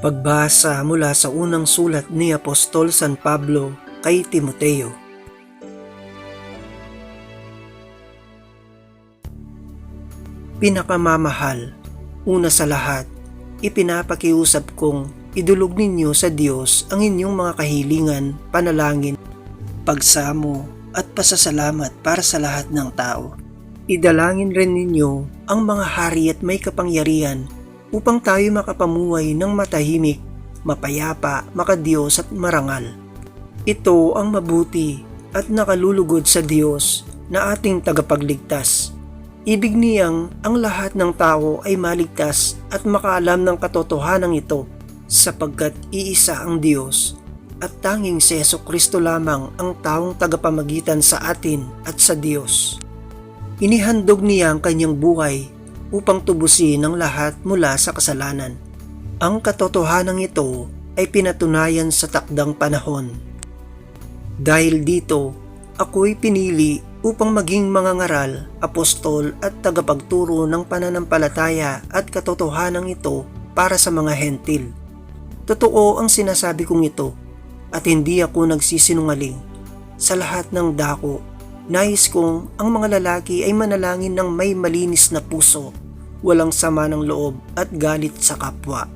Pagbasa mula sa unang sulat ni Apostol San Pablo kay Timoteo. Pinakamamahal, una sa lahat, ipinapakiusap kong idulog ninyo sa Diyos ang inyong mga kahilingan, panalangin, pagsamo at pasasalamat para sa lahat ng tao. Idalangin rin ninyo ang mga hari at may kapangyarihan upang tayo makapamuhay ng matahimik, mapayapa, makadiyos at marangal. Ito ang mabuti at nakalulugod sa Diyos na ating tagapagligtas. Ibig niyang ang lahat ng tao ay maligtas at makaalam ng katotohanan ito sapagkat iisa ang Diyos at tanging si Yeso Kristo lamang ang taong tagapamagitan sa atin at sa Diyos. Inihandog niya ang kanyang buhay upang tubusin ang lahat mula sa kasalanan. Ang katotohanan ito ay pinatunayan sa takdang panahon. Dahil dito, ako'y pinili upang maging mga ngaral, apostol at tagapagturo ng pananampalataya at katotohanan ito para sa mga hentil. Totoo ang sinasabi kong ito at hindi ako nagsisinungaling. Sa lahat ng dako, nais kong ang mga lalaki ay manalangin ng may malinis na puso, walang sama ng loob at galit sa kapwa.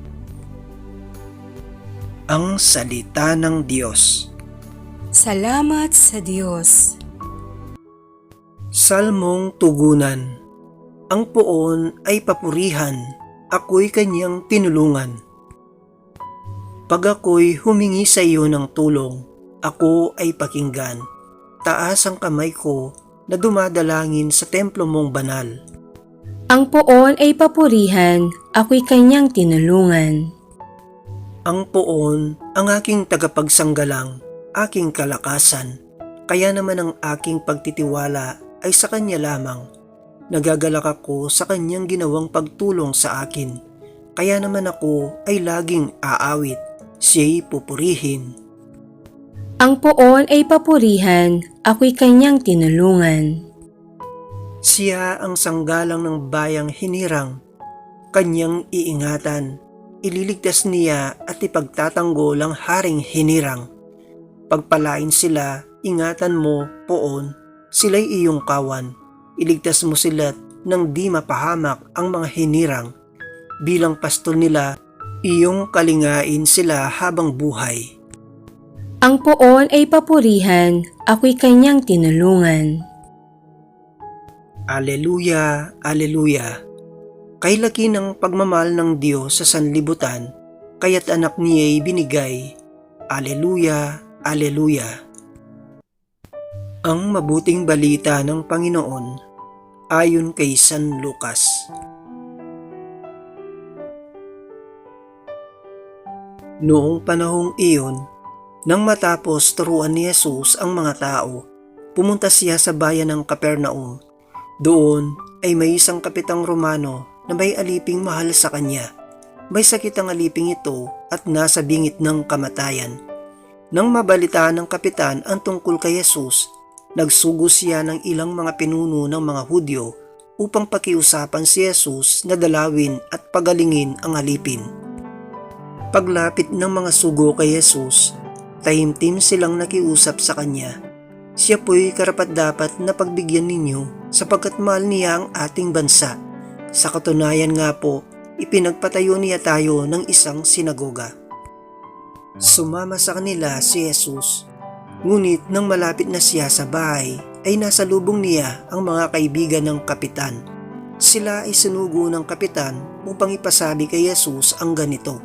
Ang Salita ng Diyos Salamat sa Diyos. Salmong Tugunan Ang poon ay papurihan, ako'y kanyang tinulungan. Pag ako'y humingi sa iyo ng tulong, ako ay pakinggan. Taas ang kamay ko na dumadalangin sa templo mong banal. Ang poon ay papurihan, ako'y kanyang tinulungan. Ang poon ang aking tagapagsanggalang, aking kalakasan. Kaya naman ang aking pagtitiwala ay sa kanya lamang. Nagagalak ako sa kanyang ginawang pagtulong sa akin. Kaya naman ako ay laging aawit. Siya'y pupurihin. Ang poon ay papurihan, ako'y kanyang tinulungan. Siya ang sanggalang ng bayang hinirang. Kanyang iingatan. Ililigtas niya at ipagtatanggol ang haring hinirang. Pagpalain sila, ingatan mo, poon, sila'y iyong kawan. Iligtas mo sila nang di mapahamak ang mga hinirang. Bilang pastol nila, iyong kalingain sila habang buhay. Ang poon ay papurihan, ako'y kanyang tinulungan. Aleluya, Aleluya. Kay laki ng pagmamahal ng Diyos sa sanlibutan, kaya't anak niya'y binigay. Aleluya, Aleluya. Ang mabuting balita ng Panginoon ayon kay San Lucas. Noong panahong iyon, nang matapos turuan ni Jesus ang mga tao, pumunta siya sa bayan ng Capernaum. Doon ay may isang kapitang Romano na may aliping mahal sa kanya. May sakit ang aliping ito at nasa bingit ng kamatayan. Nang mabalitaan ng kapitan ang tungkol kay Jesus, nagsugo siya ng ilang mga pinuno ng mga Hudyo upang pakiusapan si Jesus na dalawin at pagalingin ang alipin. Paglapit ng mga sugo kay Jesus, tahimtim silang nakiusap sa kanya. Siya po'y karapat dapat na pagbigyan ninyo sapagkat mahal niya ang ating bansa. Sa katunayan nga po, ipinagpatayo niya tayo ng isang sinagoga. Sumama sa kanila si Jesus. Ngunit nang malapit na siya sa bahay, ay nasa lubong niya ang mga kaibigan ng kapitan. Sila ay sinugo ng kapitan upang ipasabi kay Jesus ang ganito.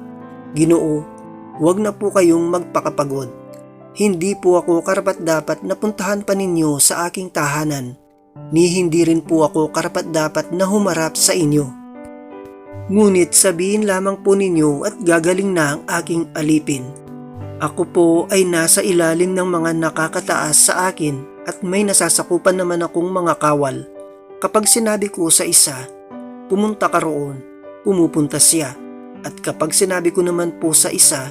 Ginoo, huwag na po kayong magpakapagod. Hindi po ako karapat dapat na puntahan pa ninyo sa aking tahanan, ni hindi rin po ako karapat dapat na humarap sa inyo. Ngunit sabihin lamang po ninyo at gagaling na ang aking alipin. Ako po ay nasa ilalim ng mga nakakataas sa akin at may nasasakupan naman akong mga kawal. Kapag sinabi ko sa isa, pumunta ka roon, pumupunta siya. At kapag sinabi ko naman po sa isa,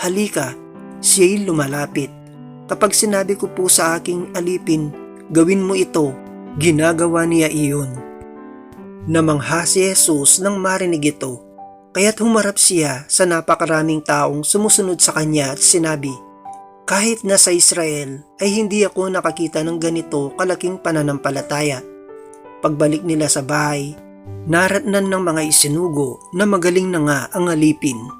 halika, siya'y lumalapit. Kapag sinabi ko po sa aking alipin, gawin mo ito, ginagawa niya iyon. Namangha si Jesus nang marinig ito. Kaya't humarap siya sa napakaraming taong sumusunod sa kanya at sinabi, Kahit na sa Israel ay hindi ako nakakita ng ganito kalaking pananampalataya. Pagbalik nila sa bahay, naratnan ng mga isinugo na magaling na nga ang alipin.